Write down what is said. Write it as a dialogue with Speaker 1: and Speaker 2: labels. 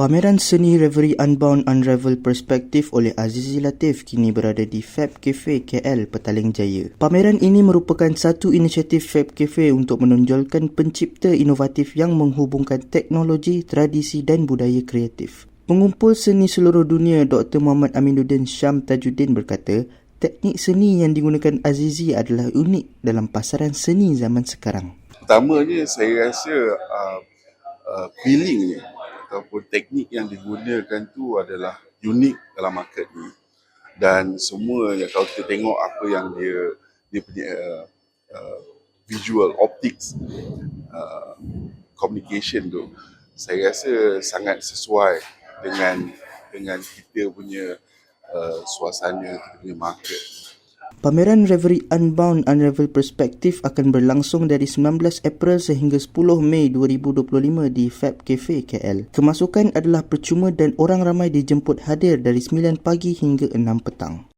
Speaker 1: Pameran seni Reverie Unbound Unravel Perspective oleh Azizi Latif kini berada di Fab Cafe KL Petaling Jaya. Pameran ini merupakan satu inisiatif Fab Cafe untuk menonjolkan pencipta inovatif yang menghubungkan teknologi, tradisi dan budaya kreatif. Pengumpul seni seluruh dunia Dr. Muhammad Aminuddin Syam Tajuddin berkata, teknik seni yang digunakan Azizi adalah unik dalam pasaran seni zaman sekarang.
Speaker 2: Pertamanya saya rasa uh, uh, feeling ni ataupun teknik yang digunakan tu adalah unik dalam market ni. Dan semua yang kalau kita tengok apa yang dia dia punya uh, uh, visual optics uh, communication tu saya rasa sangat sesuai dengan dengan kita punya uh, suasana kita punya market
Speaker 1: Pameran Reverie Unbound Unravel Perspective akan berlangsung dari 19 April sehingga 10 Mei 2025 di Fab Cafe KL. Kemasukan adalah percuma dan orang ramai dijemput hadir dari 9 pagi hingga 6 petang.